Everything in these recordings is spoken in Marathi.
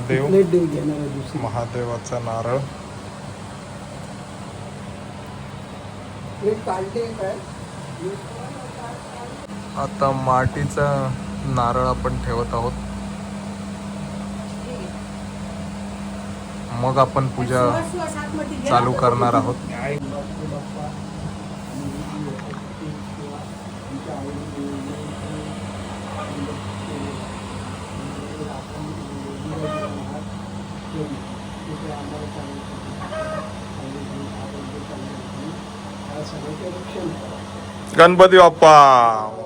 महादेव. घेणार दुसरी. महादेवाचा नारळ. आता मातीचा नारळ आपण ठेवत आहोत. मग आपण पूजा चालू करणार आहोत. गणपती बाप्पा.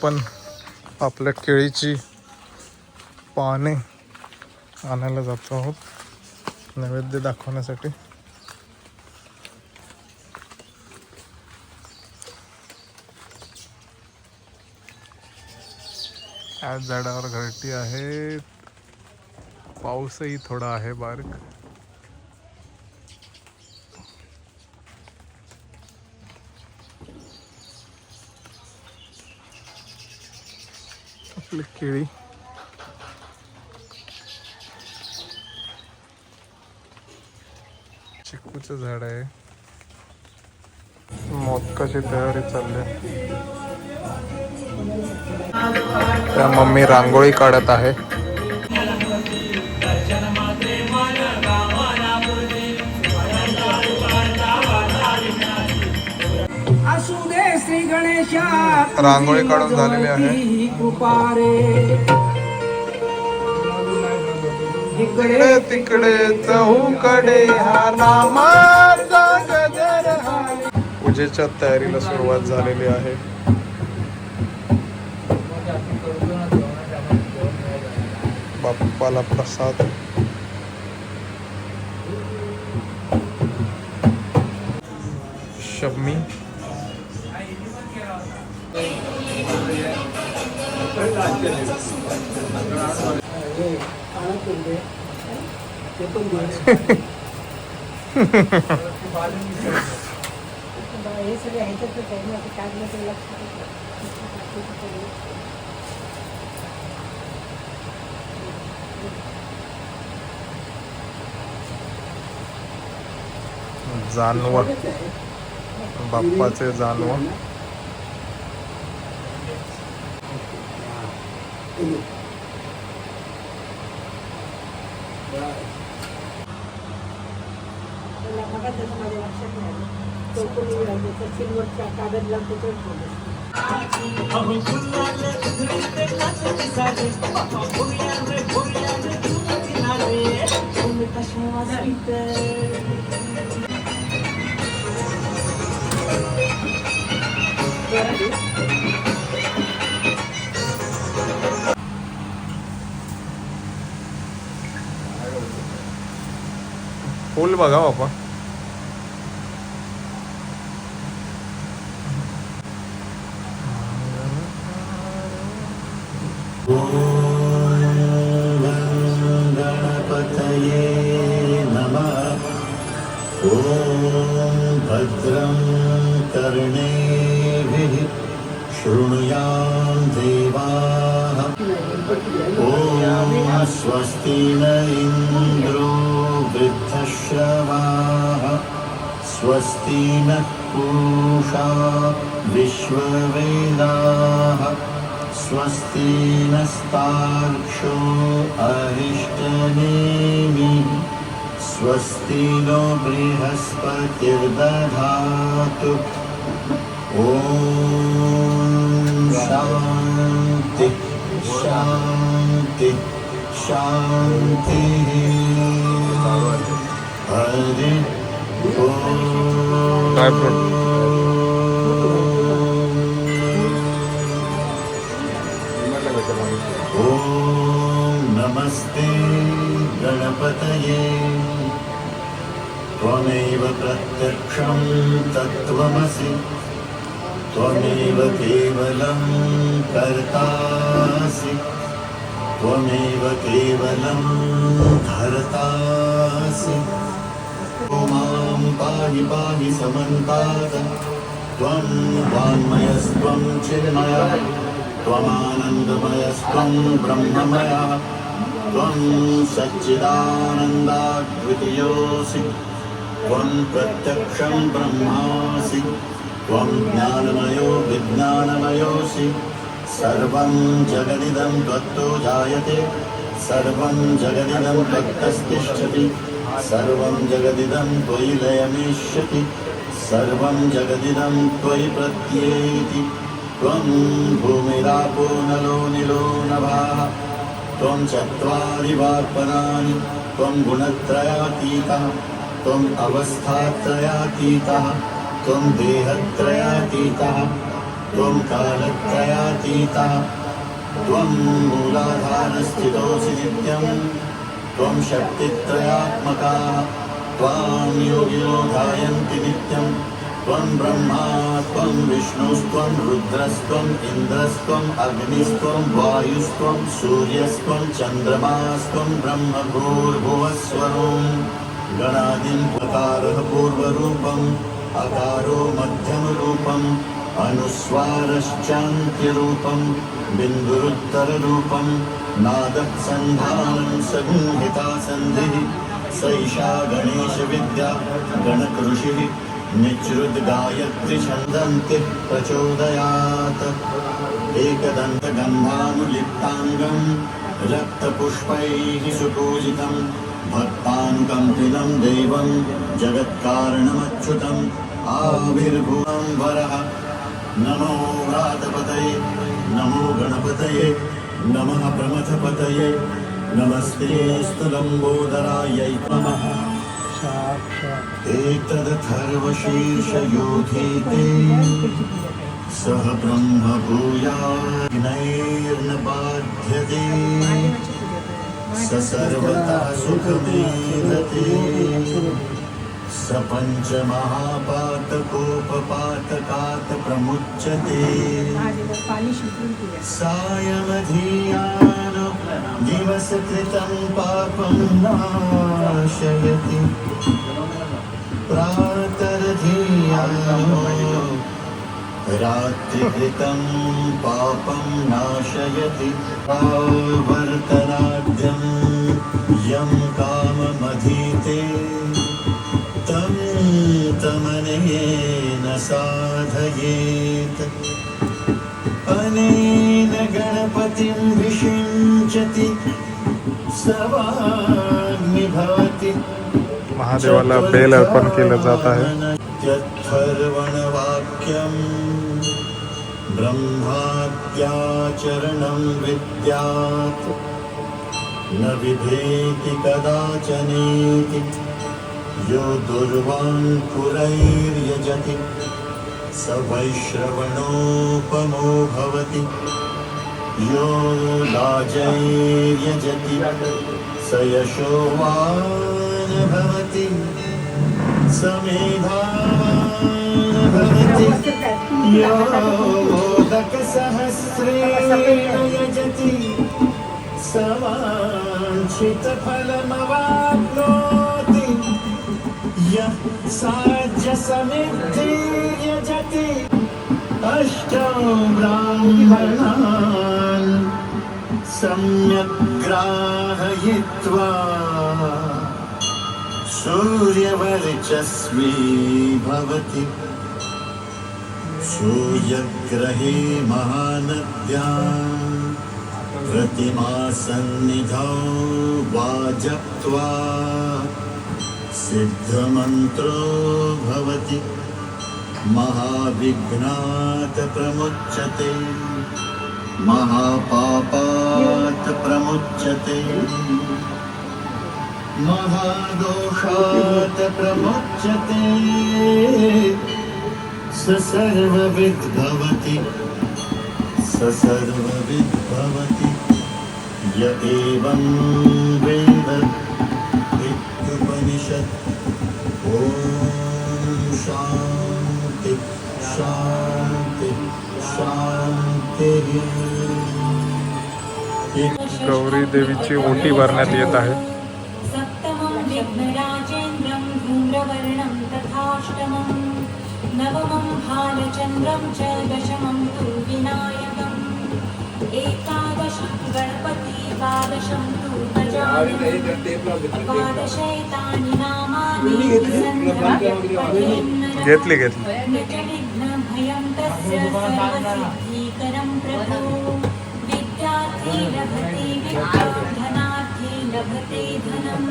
आपण आपल्या केळीची पाने आणायला जातो आहोत. नैवेद्य दाखवण्यासाठी. आज झाडावर घरटी आहे पाऊसही थोडा आहे बारीक. आपली केळी. चिकूचं झाड आहे. मोदकाची तयारी चालली त्या मम्मी रांगोळी काढत आहे. असू श्री गणेशा रांगोळी काढून झालेली आहे. इकडे तिकडे चहूकडे हा नामाचा गजर. पूजेच्या तयारीला सुरुवात झालेली आहे बाप्पाला प्रसाद शम्मी जानवर बाप्पाचे जानवर मला मगाच जसं माझ्या लक्षात नाही आलं. चौकोनी त्याचा सिल्वरचा कागद लागतो त्याच्यावर फुल बघा बापा स्वस्ति न पूषा विश्ववेदाः स्वस्ति नस्ताक्षो अरिष्टनेमिः स्वस्ति नो बृहस्पतिर्दधातु। ॐ शान्ति शान्ति शान्तिः। हरि काय पण. ओम नमस्ते गणपतये. त्वमेव प्रत्यक्षं तत्त्वमसि. त्वमेव केवलं कर्तासि. त्वमेव केवलं धर्तासि. मां पाहि पाहि समन्तात्। त्वं वाङ्मयस्त्वं चिन्मया। त्वमानन्दमयस्त्वं ब्रह्ममया। त्वं सच्चिदानन्दाद्वितीयोऽसि। त्वं प्रत्यक्षं ब्रह्मासि। त्वं ज्ञानमयो विज्ञानमयोऽसि। सर्वं जगदिदं त्वत्तो जायते। सर्वं जगदिदं त्वत्तस्तिष्ठति। सर्वं जगदिदं त्वयि लयमिष्यति सर्वं जगदिदं त्वयि प्रत्येति। त्वं भूमिरापो नलो निलो नभाः त्वं चत्वारि वार्पणानि त्वं गुणत्रयातीतः त्वम् अवस्थात्रयातीतः त्वं देहत्रयातीतः त्वं कालत्रयातीतः त्वं मूलाधारस्थितोऽसि नित्यम्। त्वं शक्तित्रयात्मका त्वां योगिनो ध्यायन्ति नित्यं। त्वं ब्रह्मा त्वं विष्णुस्त्वं रुद्रस्त्वम् इन्द्रस्त्वम् अग्निस्त्वं वायुस्त्वं सूर्यस्त्वं चन्द्रमास्त्वं ब्रह्मभूर्भुवस्वरूं गणादिं प्रकारः पूर्वरूपम् अकारो मध्यमरूपम् अनुस्वारश्चान्त्यरूपं बिन्दुरुत्तररूपं नादः संहिता सन्धिः सैषा गणेशविद्या गणकृषिः निःसृद्गायत्रिछन्दन्ति प्रचोदयात्। एकदन्तगन्धानुलिप्ताङ्गं रक्तपुष्पैः सुपूजितं भक्तान् कम्पिनं देवं जगत्कारणमच्युतम् आविर्भुवं वरः। नमो व्रातपतये नमो गणपतये नमः प्रमथपतये। नमस्ते स्तुलम्बोदरायै नमः। एतदथर्वशीर्षयोधीते सः ब्रह्मभूयानैर्न बाध्यते स सर्वता सुखमेधते स पञ्चमहापातकोपपातकात् प्रमुच्यते। सायमधीयान दिवसकृतं पापं नाशयति प्रातरधीयानो रात्रिकृतं पापं नाशयति आवर्तनाद्यं यं काममधीते। तं तमनेन साधयेत्। अनेन गणपतिं विषिञ्चति सवाग्नि भवति महादेवाला बेल अर्पण केलं जात आहे। त्यर्थर्वणवाक्यं ब्रह्माद्याचरणं विद्यात्। न विभेति कदाचनेति। यो दुर्वाङ्कुरैर्यजति स वैश्रवणोपमो भवति। यो लाजैर्यजति स यशोवान् भवति। स मेधावान् भवति। यो मोदकसहस्रेण यजति स वाञ्छितफलमवाप्नोति। यः साध्यसमिद्धिर्यजति अष्टौ ब्राह्मणान् सम्यक् ग्राहयित्वा। सूर्यवर्चस्वी भवति। सूर्यग्रहे महानद्याम् प्रतिमासन्निधौ वाजप्त्वा सिद्धमन्त्रो भवति। महाविघ्नात् प्रमुच्यते। महापापात् प्रमुच्यते। महादोषात् प्रमुच्यते। स सर्वविद् भवति स सर्वविद् भवति य एवं वेद। ॐ शान्ति शान्ति शान्तिः गौरी देवीची ओटी भरण्यात येत आहे. सप्तमं विघ्नराजेन्द्रं धूम्रवर्णं तथाष्टमं नवमं भालचन्द्रं च दशमं तु विनायकम् एकादशं गणपति द्वादशं तु गजाननं द्वादशैतानि नामानि घेतली घेतली निजविघ्नभयं तस्य सर्वसिद्धिकरं प्रभो विद्यार्थी लभते विद्यां धनार्थी लभते धनं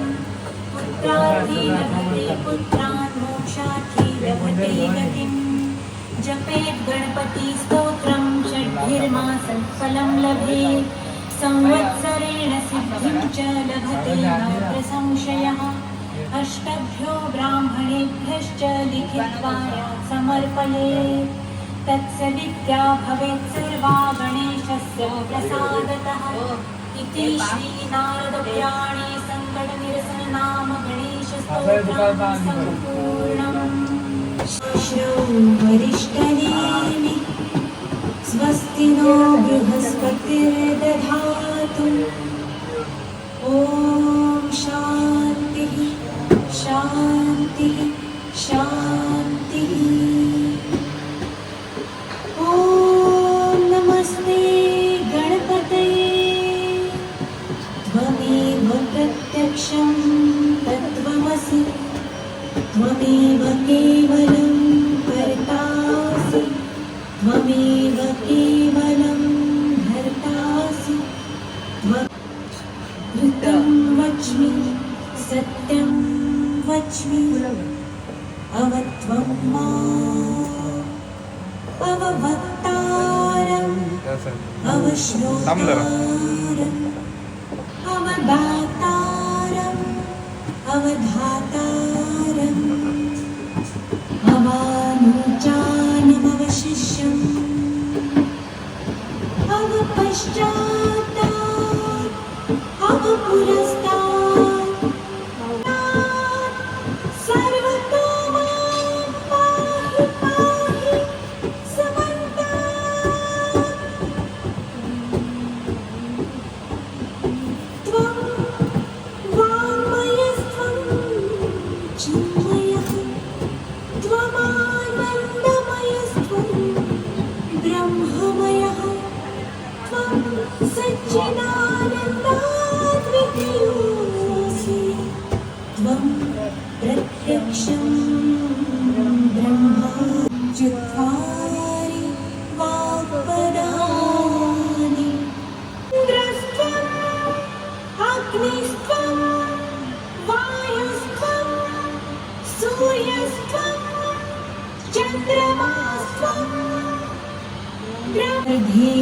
पुत्रार्थी लभते पुत्रान् मोक्षार्थी लभते गतिम्। जपेत् गणपति स्तोत्रं षड्भिर्मासं फलं संवत्सरेण सिद्धिं च लभते नात्र संशयः। अष्टभ्यो ब्राह्मणेभ्यश्च लिखित्वा समर्पये तत्सदित्या भवेत् सर्वा गणेशस्य प्रसादतः। इति श्रीनारदपुराणे सङ्कटनिरसननाम गणेशस्तोत्रं सम्पूर्णम्। श्रौ वरिष्ठनेमि। स्वस्ति नो बृहस्पतिर्दधातु ॐ शान्तिः शान्तिः शान्तिः। ॐ नमस्ते गणपतये। त्वमेव प्रत्यक्षं तत्त्वमसि। त्वमेव के वच्मि अवत्वं मा जरा. अवश्रोतारम् चन्द्रमास्त्वं ग्रहेन्दुलसितं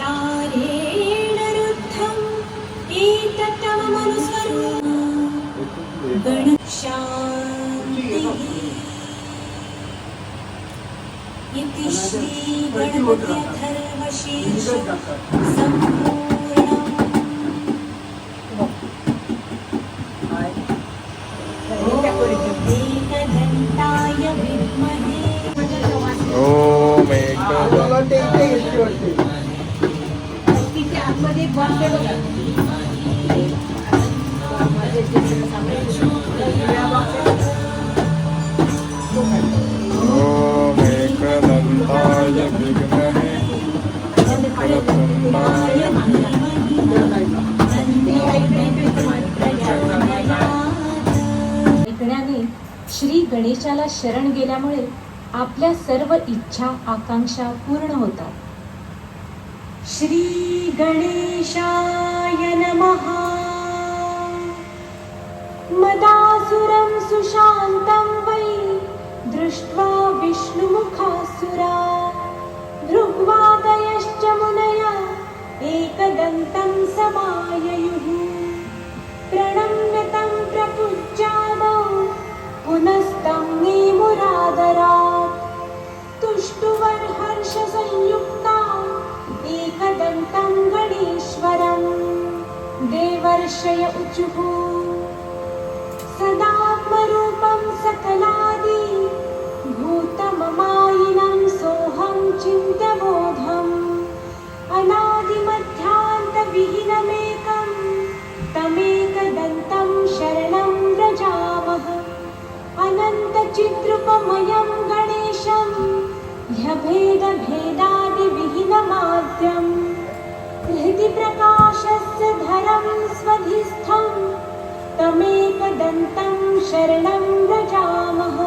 तारेण रुद्धम् एतत्तममनुस्मरो गणशान्तिः। इति श्रीगणपत्यथर्वशीर्ष मला ते इथे घेतली वाटते तिथे आतमध्ये आहे बघा. ओम विघ्नहे श्री गणेशाला शरण गेल्यामुळे आपल्या सर्व इच्छा आकांक्षा पूर्ण होतात. श्री गणेशाय नमहा मदासुरं सुशान्तं वै दृष्ट्वा विष्णुमुखासुरा. ध्रुग्वादयश्च मुनया एकदन्तं समा देवर्षय उचुः सदात्मरूपं सकलादि भूतममायिनं सोऽहं चिन्त्यबोधम्। अनादिमध्यान्तविहीनमेकं तमेकदन्तं शरणं व्रजामः। अनन्तचिद्रूपमयं गणेशं ह्यभेदभेदादिविहीनमाद्यम् तमेकदन्तं शरणं व्रजामः।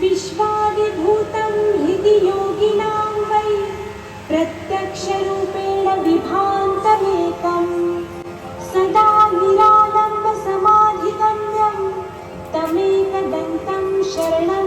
विश्वादिभूतं हृदि योगिनां वै प्रत्यक्षरूपेण विभान्तमेकम् सदा निरालम्बसमाधिगम्यं तमेकदन्तं शरणं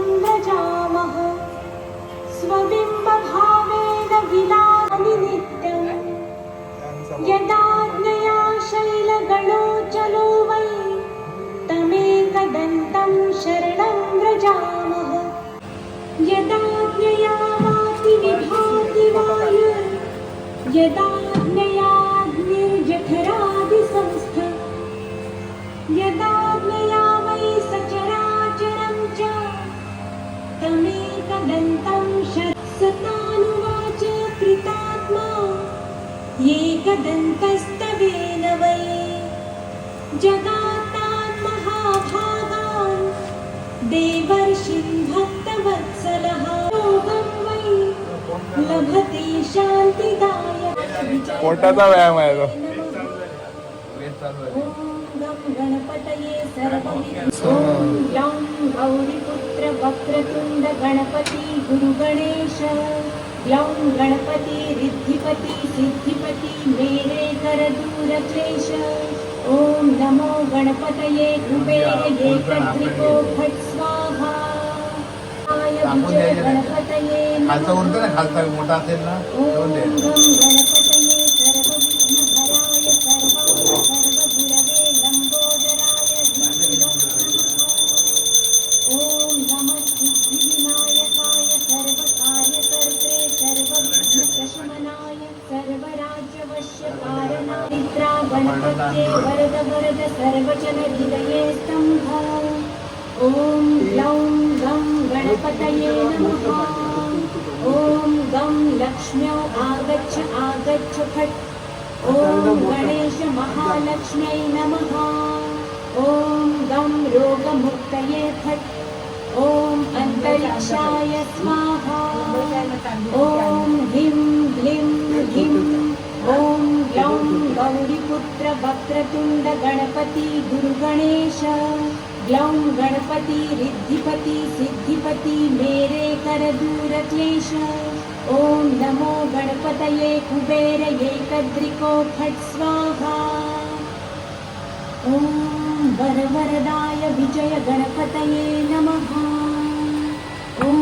也大 पोटाचा व्यायाम आहे तो ॐ गं गणपतये सर्वमिदं ॐ लं गौरीपुत्र वक्रतुण्ड गणपति गुरुगणेश ग्लौं गणपति रिद्धिपति सिद्धिपति मेरे करदूरक्लेश ॐ नमो गणपतये कुबेरये आगच्छ फट् ॐ गणेश महालक्ष्म्यै नमः। ॐ गं रोगमुक्तये फट् ॐ अन्तरिक्षाय स्वाहा। ॐ ह्रीं क्लीं ह्रीं। ॐ ग्लौं गौरीपुत्र गुरुगणेश। ग्लौं गणपति रिद्धिपति सिद्धिपति मेरे करदूरक्लेश। ॐ नमो गणपतये कुबेरये कद्रिको फट् स्वाहा। ॐ वरवरदाय विजय गणपतये नमः। ॐ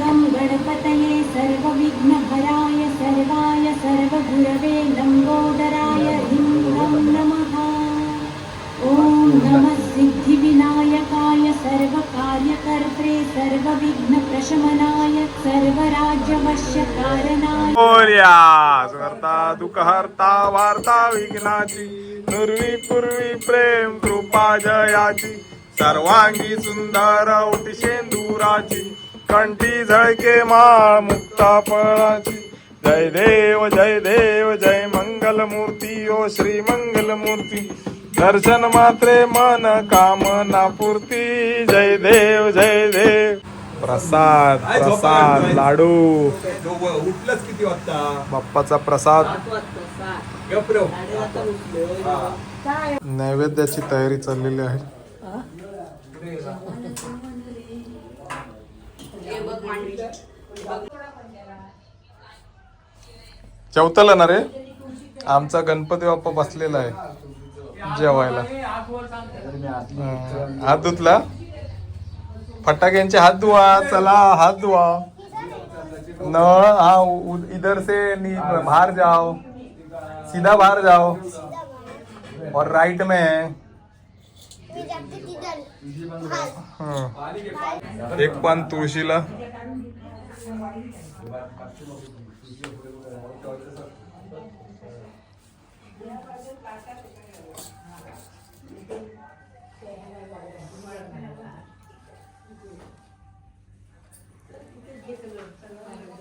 गं गणपतये सर्वविघ्नहराय सर्वाय सर्वगुरवे लम्बोदराय सर्वराज्यवश्यकारणाय स्वर्ता हरता वार्ता विघ्नाची नुरवी पूर्वी प्रेम कृपा जयाची सर्वांगी सुंदर उटी शेंदुराची कंठी झळके माळ मुक्ता फळाची. जय देव जय देव जय मंगल मूर्ती ओ श्री मंगल मूर्ती दर्शन मात्रे मन कामना पूर्ती. जय देव जय देव. प्रसाद प्रसाद लाडू. उठलंच किती वाजता? बाप्पाचा प्रसाद. गप्रो नैवेद्याची तयारी चाललेली आहे. चौथाला ना रे? आमचा गणपती बाप्पा बसलेला आहे. जेवायला. हं. हात धुतला? फटाक्यांचे हात धुवा चला हात धुवा. नळ हा इधर से नी बाहर जाओ. सीधा बाहर जाओ. और राइट में है एक पान तुळशीला.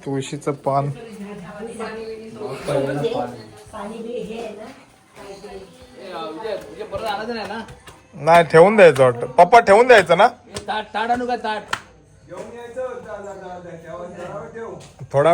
तुळशीचं पान. नाही ठेवून द्यायचं वाटतं. पप्पा ठेवून द्यायचं ना? ताट आणू का ताट घेऊन वेळ ठेव. थोडा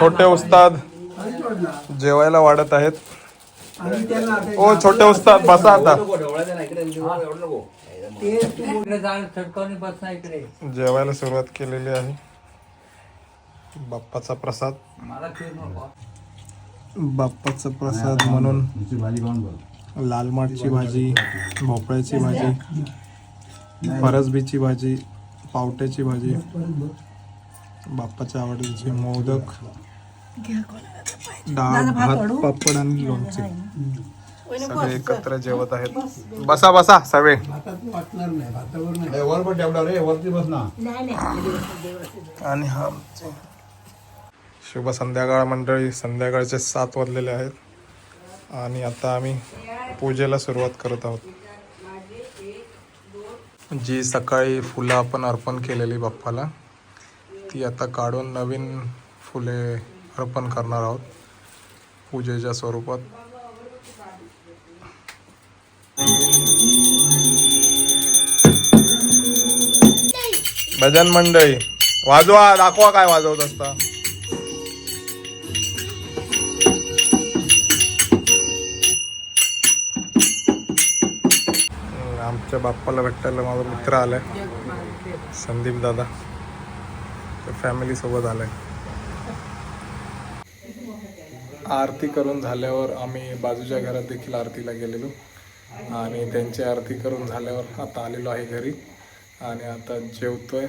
छोटे उस्ताद जेवायला वाढत आहेत. ओ छोटे उस्ताद बसा आता. जेवायला सुरुवात केलेली आहे. बाप्पाचा प्रसाद. मला खेळ नको. बाप्पाचा प्रसाद म्हणून लाल माठची भाजी भोपळ्याची भाजी फरसबीची भाजी पावट्याची भाजी बाप्पाच्या आवडीचे मोदक डाळ भात पापड आणि लोणचे. सगळे एकत्र जेवत आहेत. बसा. बसा सगळे. भातात वाटणार नाही भातावर नाही. नाही नाही. आणि हा आमचे शुभ संध्याकाळ मंडळी. संध्याकाळचे सात वाजलेले आहेत. आणि आता आम्ही पूजेला सुरुवात करत आहोत. जी सकाळी फुलं आपण अर्पण केलेली बाप्पाला ती आता काढून नवीन फुले अर्पण करणार आहोत. पूजेच्या स्वरूपात. भजन मंडळी वाजवा दाखवा काय वाजवत असता. आमच्या बाप्पाला भेटायला माझा मित्र आलाय. संदीप दादा. फॅमिली सोबत आलाय. आरती करून झाल्यावर आम्ही बाजूच्या घरात देखील आरतीला गेलेलो. आणि त्यांची आरती करून झाल्यावर आता आलेलो आहे घरी. आणि आता जेवतोय.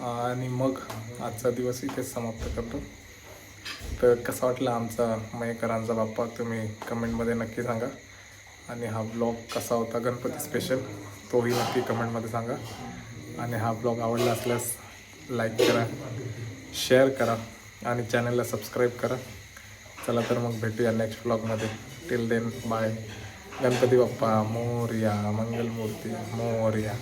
आणि मग आजचा दिवस इथेच समाप्त करतो. तर कसा वाटला आमचा मयेकरांचा बाप्पा? तुम्ही कमेंटमध्ये नक्की सांगा. आणि हा ब्लॉग कसा होता? गणपती स्पेशल तोही नक्की कमेंटमध्ये सांगा. आणि हा ब्लॉग आवडला असल्यास लाईक करा शेअर करा आणि चॅनलला सबस्क्राईब करा. चला तर मग भेटूया नेक्स्ट ब्लॉगमध्ये till then bye Ganpati Bappa Morya Mangalmurti Morya.